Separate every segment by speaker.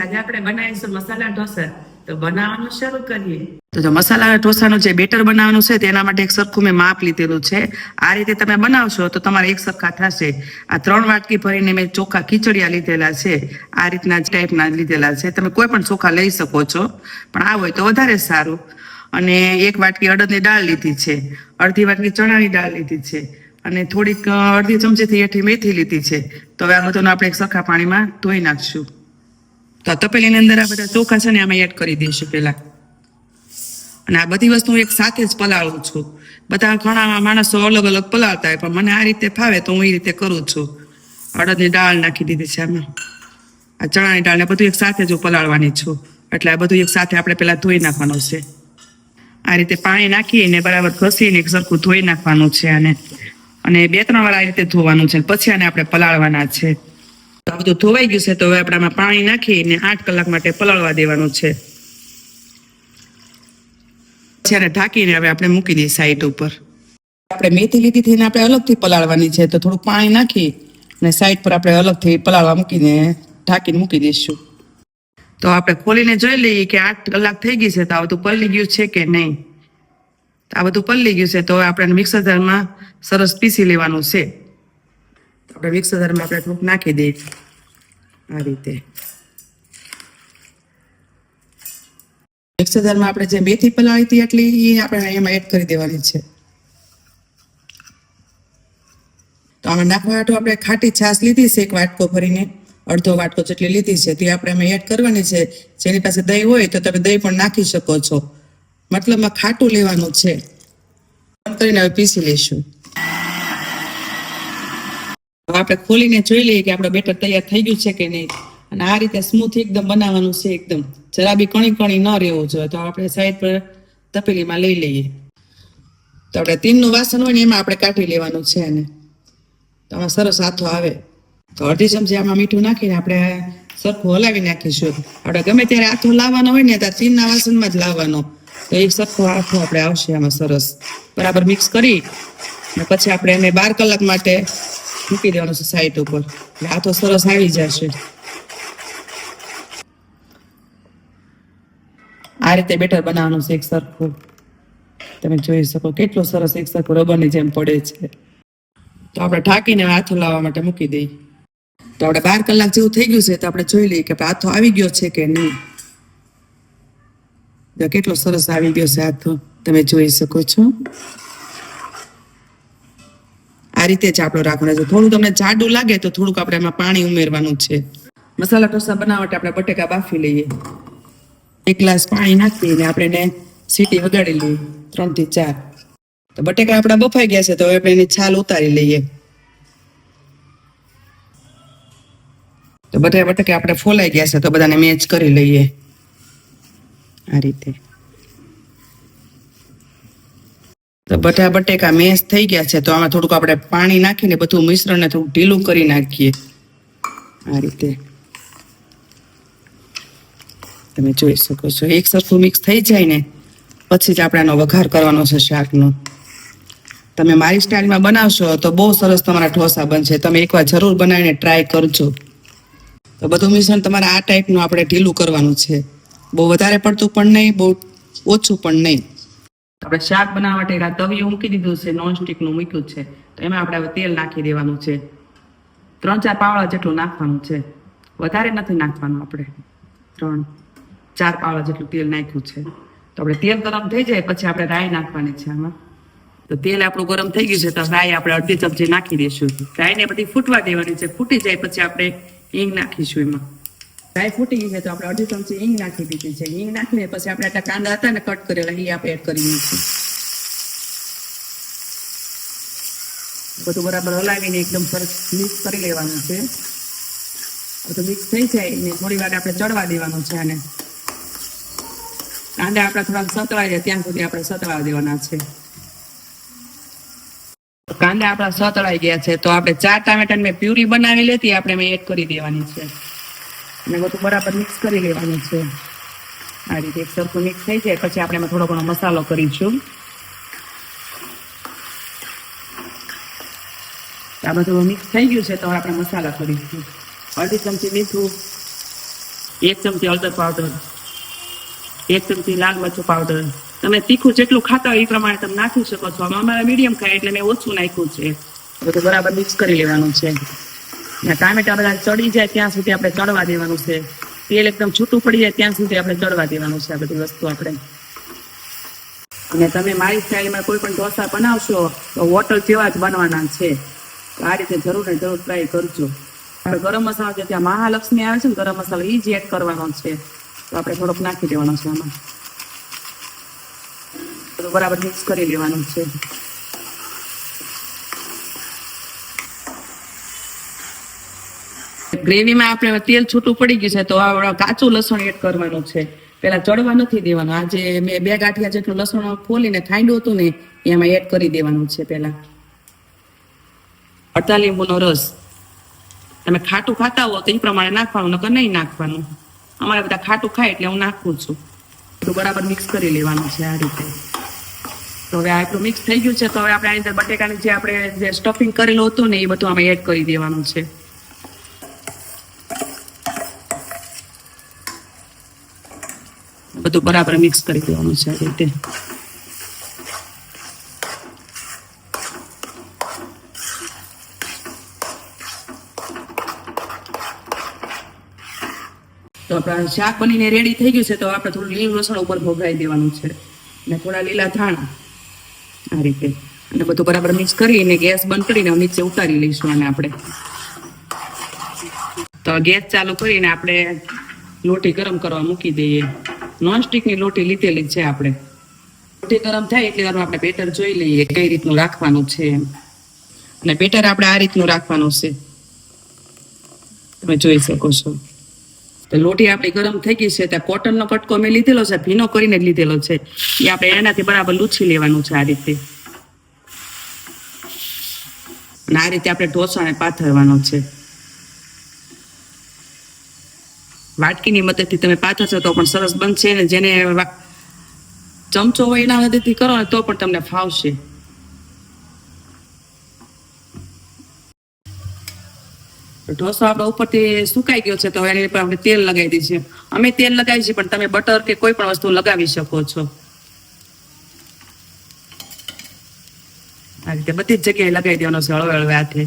Speaker 1: આજે આપણે બનાવીશું મસાલા ઢોસા. તો બનાવવાનું શરૂ કરીએ. તો જો મસાલા ઢોસાનું જે બેટર બનાવવાનું છે, તેના માટે એક સરખું મેં માપ લીધેલું છે. આ રીતે તમે બનાવશો તો તમારે એક સરખા થશે. આ ત્રણ વાટકી ભરીને મેં ચોખા ખીચડિયા લીધેલા છે. આ રીતના ટાઈપના લીધેલા છે. તમે કોઈ પણ ચોખા લઈ શકો છો. પણ આ હોય તો વધારે સારું. અને એક વાટકી અડદની દાળ લીધી છે. અડધી વાટકી ચણાની દાળ લીધી છે. અને થોડીક અડધી ચમચીથી એઠી મેથી લીધી છે. તો હવે આ બધું આપણે એક સરખા પાણીમાં ધોઈ નાખશું. તો તપેલીની અંદર આ બધા ચોખા છે ને આમાં એડ કરી દઈશું પહેલા. અને આ બધી વસ્તુ એક સાથે જ પલાળું છું. બધા ઘણા માણસો અલગ અલગ પલાળતા હોય, પણ મને આ રીતે ફાવે તો હું એ રીતે કરું છું. અડદની દાળ નાખી દીધી છે આમાં. આ ચણાની દાળને બધું એક સાથે જ પલાળવાની છું. એટલે આ બધું એક સાથે આપણે પહેલા ધોઈ નાખવાનું છે. આ રીતે પાણી નાખીને બરાબર ઘસીને એક સરખું ધોઈ નાખવાનું છે આને. અને બે ત્રણ વાર આ રીતે ધોવાનું છે પછી આને આપણે પલાળવાના છે. બધું ધોવાઈ ગયું છે, તો હવે આપણે આમાં પાણી નાખીને આઠ કલાક માટે પલાળવા દેવાનું છે. જ્યારે ઢાંકીને હવે આપણે મૂકી દઈએ સાઈડ ઉપર. આપણે મેથી લીધી થઈને આપણે અલગથી પલાળવાની છે, તો થોડું પાણી નાખી અને સાઈડ પર આપણે અલગથી પલાળવા મૂકીને ઢાંકીને મૂકી દઈશું. તો આપણે ખોલીને જોઈ લઈએ કે આઠ કલાક થઈ ગઈ છે, તો આ બધું પલળી ગયું છે કે નહીં? આ બધું પલળી ગયું છે, તો આપણે મિક્સર જારમાં સરસ પીસી લેવાનું છે. આપણે મિક્સર જારમાં આપણે થોડુંક નાખી દઈએ. આ રીતે. મિક્સર જારમાં આપણે જે મેથી પલાળી હતી એટલી એ આપણે એમાં એડ કરી દેવાની છે. તો આમાં નાખવા હાટુ આપણે ખાટી છાશ લીધી છે, એક વાટકો ભરીને. અડધો વાટકો જેટલી લીધી છે, તે આપણે એમાં એડ કરવાની છે. જેની પાસે દહીં હોય તો તમે દહીં પણ નાખી શકો છો. મતલબમાં ખાટું લેવાનું છે. કરીને હવે પીસી લઈશું. હવે આપણે ખોલીને જોઈ લઈએ કે આપણો બેટર તૈયાર થઈ ગયું છે કે નહીં. અને આ રીતે સ્મૂથ એકદમ બનાવવાનું છે એકદમ. જરા બી કણી કણી ન રહેવું જોઈએ. તો આપણે સાઈડ પર તપેલીમાં લઈ લઈએ. તો આપણે તીનનું વાસણ હોય ને એમાં આપણે કાઢી લેવાનું છે એને. તો આમાં સરસ હાથો આવે. તો અડધી ચમચી આમાં મીઠું નાખીને આપણે સરખું હલાવી નાખીશું. આપણે ગમે ત્યારે હાથો લાવવાનો હોય ને ત્યારે તીનના વાસણમાં જ લાવવાનો. તો એક સરખો હાથો આપણે આવશે આમાં સરસ. બરાબર મિક્સ કરી. અને પછી આપણે એને બાર કલાક માટે મૂકી દેવાનું છે સાઈડ ઉપર. એટલે હાથો સરસ આવી જશે. આ રીતે બેટર બનાવવાનું છે એક સરખું. તમે જોઈ શકો કેટલો સરસ એક સરખું રબરની જેમ પડે છે. તો આપણે ઢાંકીને હાથો લાવવા માટે મૂકી દઈએ. તો આપણે બાર કલાક જેવું થઈ ગયું છે તો આપણે જોઈ લઈએ કે હાથો આવી ગયો છે કે નહીં. કેટલો સરસ આવી ગયો છે હાથો તમે જોઈ શકો છો. આ રીતે જ આપણો રાખવાનો છે. થોડું તમને જાડું લાગે તો થોડુંક આપણે એમાં પાણી ઉમેરવાનું છે. મસાલા ઢોસા બનાવવા માટે આપણે બટેકા બાફી લઈએ. એક ગ્લાસ પાણી નાખીને આપણે એને સીટી વગાડી લઈએ ત્રણથી ચાર. તો બટેકા આપણા બફાઈ ગયા છે તો હવે આપણે એની છાલ ઉતારી લઈએ. તો બધા બટેકા આપણે ફોલાઈ ગયા છે તો બધાને મેચ કરી લઈએ. આ રીતે. તો બધા બટેકા મેશ થઈ ગયા છે, તો આમાં થોડુંક આપણે પાણી નાખીને બધું મિશ્રણને થોડું ઢીલું કરી નાખીએ. આ રીતે. તમે જોઈ શકો છો, એક સરખું મિક્સ થઈ જાય ને, પછી જ આપણે આનો વઘાર કરવાનો છે શાકનો. તમે મારી સ્ટાઇલમાં બનાવશો તો બહુ સરસ તમારા ઢોસા બનશે. તમે એકવાર જરૂર બનાવીને ટ્રાય કરજો. તો બધું મિશ્રણ તમારે આ ટાઈપનું આપણે ઢીલું કરવાનું છે. બહુ વધારે પડતું પણ નહીં, બહુ ઓછું પણ નહીં. આપણે શાક બનાવવા માટે આ તવી મૂકી દીધું છે, નોનસ્ટિકનું મૂક્યું છે. તો એમાં આપણે હવે તેલ નાખી દેવાનું છે. ત્રણ ચાર પાવડા જેટલું નાખવાનું છે. વધારે નથી નાખવાનું આપણે. ત્રણ ચાર પાવડા જેટલું તેલ નાખ્યું છે. તો આપણે તેલ ગરમ થઈ જાય પછી આપણે રાઈ નાખવાની છે આમાં. તો તેલ આપણું ગરમ થઈ ગયું છે, તો રાઈ આપણે અડધી ચમચી નાખી દઈશું. રાઈને બધી ફૂટવા દેવાની છે. ફૂટી જાય પછી આપણે હિંગ નાખીશું એમાં. રાઈ ફૂટી ગઈ તો આપણે અડધી ચમચી હિંગ નાખી દીધી છે. હિંગ નાખીને પછી આપણે આટલા કાંદા હતા ને કટ કરેલા એ આપણે એડ કરી દઈશું બધું બરાબર હલાવીને એકદમ સરસ મિક્સ કરી લેવાનું છે. બધું મિક્સ થઈ જાય ને થોડી વાર આપણે ચડવા દેવાનું છે આને. કાંદા આપણા થોડાક સતળાઈ જાય ત્યાં સુધી આપણે સતવા દેવાના છે. કાંદા આપણા સતળાઈ ગયા છે, તો આપણે ચાર ટામેટાની મેં પ્યુરી બનાવી લેતી આપણે મેં એડ કરી દેવાની છે. અને બધું બરાબર મિક્સ કરી લેવાનું છે. આ રીતે એક સરખું મિક્સ થઈ જાય, પછી આપણે થોડો ઘણો મસાલો કરીશું. આ બધું મિક્સ થઈ ગયું છે, તો આપણે મસાલા કરીશું. અડધી ચમચી મીઠું, એક ચમચી હળદર પાવડર એક ચમચી લાલ મરચું પાવડર તમે તીખું જેટલું ખાતા હોય એ પ્રમાણે તમે નાખી શકો છો. અમારે મીડિયમ ખાય એટલે મેં ઓછું નાખ્યું છે. બધું બરાબર મિક્સ કરી લેવાનું છે. ટામેટા ચડી જાય ત્યાં સુધી આપણે ચડવા દેવાનું છે. તેલ એકદમ છૂટું પડી જાય ત્યાં સુધી આપણે ચડવા દેવાનું છે આ બધી વસ્તુ આપણે. અને તમે મારી સ્ટાઇલમાં કોઈ પણ ઢોસા બનાવશો તો હોટલ જેવા જ બનવાના છે. આ રીતે જરૂર ને જરૂર ટ્રાય કરજો. આપણે ગરમ મસાલો જે ત્યાં મહાલક્ષ્મી આવે છે ને, ગરમ મસાલો એ જ એડ કરવાનો છે. તો આપણે થોડોક નાખી દેવાનો છે આમાં. બરાબર મિક્સ કરી લેવાનું છે. ગ્રેવીમાં આપણે તેલ છૂટું પડી ગયું છે, તો આ કાચું લસણ એડ કરવાનું છે. પેલા ચડવા નથી દેવાનું. આજે મેં બે ગાંઠિયા જેટલું લસણ ફોલીને ખાંડ્યું હતું ને, એમાં એડ કરી દેવાનું છે પેલા અડધા લીંબુનો રસ. તમે ખાટું ખાતા હો તો એ પ્રમાણે નાખવાનું, નકર નહીં નાખવાનું. અમારે બધા ખાટું ખાય એટલે હું નાખું છું. તો બરાબર મિક્સ કરી લેવાનું છે આ રીતે. તો હવે આ એટલું મિક્સ થઈ ગયું છે, તો હવે આપણે આની અંદર બટેકાની જે આપણે જે સ્ટફિંગ કરેલું હતું ને, એ બધું આમાં એડ કરી દેવાનું છે. બધું બરાબર મિક્સ કરી દેવાનું છે આ રીતે. તો આપણા શાક બનીને રેડી થઈ ગયું છે, તો આપણે થોડું લીલું લસણ ઉપર ભોગાઈ દેવાનું છે. અને થોડા લીલા ધાણા આ રીતે. અને બધું બરાબર મિક્સ કરીને ગેસ બંધ કરીને નીચે ઉતારી લઈશું અને આપણે. તો ગેસ ચાલુ કરીને આપણે લોટી ગરમ કરવા મૂકી દઈએ. નોનસ્ટિકની લોટી લીધેલી છે આપણે. લોટી ગરમ થાય એટલે વારમાં આપણે બેટર જોઈ લઈએ કઈ રીતનું રાખવાનું છે એમ. અને બેટર આપણે આ રીતનું રાખવાનું છે. તમે જોઈ શકો છો. તો લોટી આપણી ગરમ થઈ ગઈ છે, ત્યાં કોટનનો કટકો મેં લીધેલો છે, ભીનો કરીને લીધેલો છે. એ આપણે એનાથી બરાબર લૂછી લેવાનું છે આ રીતે. અને આ રીતે આપણે ઢોસાને પાથરવાનો છે. વાટકીની મદદથી તમે પાથરશો તો પણ સરસ બનશે ને જેને ચમચો હોય એના મદદથી કરો ને તો પણ તમને ફાવશે. ઢોસો આપણો ઉપરથી સુકાઈ ગયો છે, તો એની ઉપર આપણે તેલ લગાવી દઈએ અમે તેલ લગાવી છીએ, પણ તમે બટર કે કોઈ પણ વસ્તુ લગાવી શકો છો. આ રીતે બધી જ જગ્યાએ લગાવી દેવાનો છે હળવે હળવે હાથે.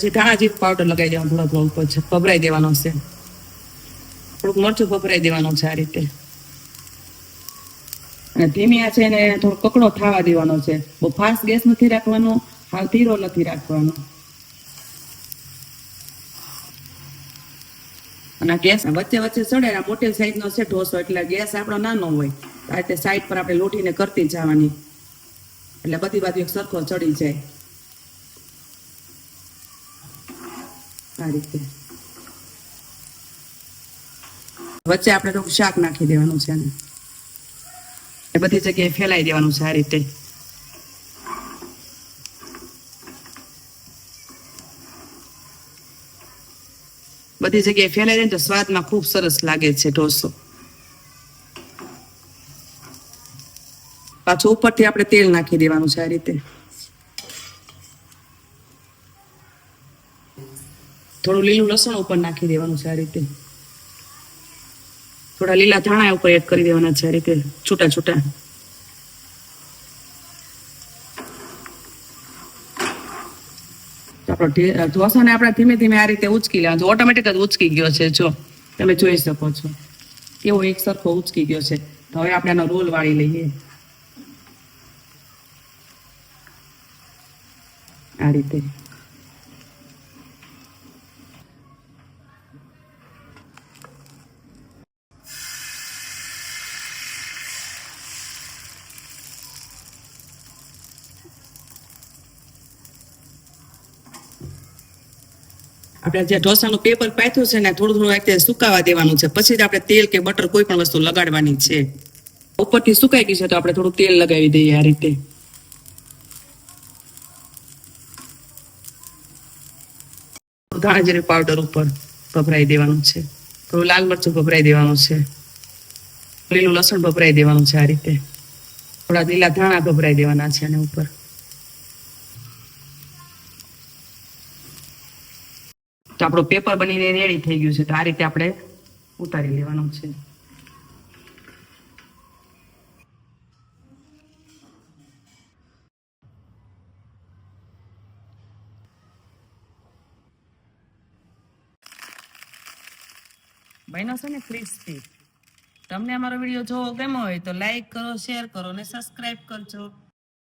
Speaker 1: પછી ધાણા જીરું પાવડર લગાવી દેવાનો, થોડો થોડો ઉપર છે ભભરાઈ દેવાનો છે. થોડુંક મરચું ભભરાઈ દેવાનું છે આ રીતે. અને ધીમી છે એને થોડો કકડો થવા દેવાનો છે. બહુ ફાસ્ટ ગેસ નથી રાખવાનો, હાલ ધીરો નથી રાખવાનો. અને ગેસ વચ્ચે વચ્ચે ચડે આ મોટી સાઈઝનો છે ઢોસો, એટલે ગેસ આપણો નાનો હોય. આ રીતે સાઈડ પર આપણે લોટીને કરતી જવાની. એટલે બધી બાજુ સરખો ચડી જાય. વચ્ચે આપણે થોડું શાક નાખી દેવાનું છે એ બધી જગ્યાએ ફેલાઈ દેવાનું છે આ રીતે. બધી જગ્યાએ ફેલાઈ તો સ્વાદમાં ખૂબ સરસ લાગે છે ઢોસો. પાછું ઉપરથી આપણે તેલ નાખી દેવાનું છે આ રીતે. થોડું લીલું લસણ ઉપર નાખી દેવાનું છે આ રીતે. થોડા લીલા ધાણા ઉપર એડ કરી દેવાના છે આ રીતે, છૂટા છૂટા. ઢોસાને આપણે ધીમે ધીમે આ રીતે ઉચકી લેવાનું ઓટોમેટિક જ ઉચકી ગયો છે, જો. તમે જોઈ શકો છો. એવો એક સરખો ઉચકી ગયો છે. તો હવે આપણે આનો રોલ વાળી લઈએ. આ રીતે. આપણે જે ઢોસાનું પેપર પાથ્યું છે ને, થોડું થોડું રીતે સુકાવા દેવાનું છે. પછી જ આપણે તેલ કે બટર કોઈ પણ વસ્તુ લગાડવાની છે. ઉપરથી સુકાઈ ગઈ છે તો આપણે થોડું તેલ લગાવી દઈએ આ રીતે. ધાણા જીરું પાવડર ઉપર ભભરાઈ દેવાનું છે. થોડું લાલ મરચું ભભરાઈ દેવાનું છે. લીલું લસણ ભભરાઈ દેવાનું છે આ રીતે. થોડા લીલા ધાણા ભભરાઈ દેવાના છે અને ઉપર. તો આપણું પેપર બનીને રેડી થઈ ગયું છે. તો આ રીતે આપણે ઉતારી લેવાનું છે. બન્યો છે ને ક્રિસ્પી તમને અમારો વીડિયો જોવો ગમ્યો હોય તો લાઈક કરો શેર કરો અને સબસ્ક્રાઇબ કરજો.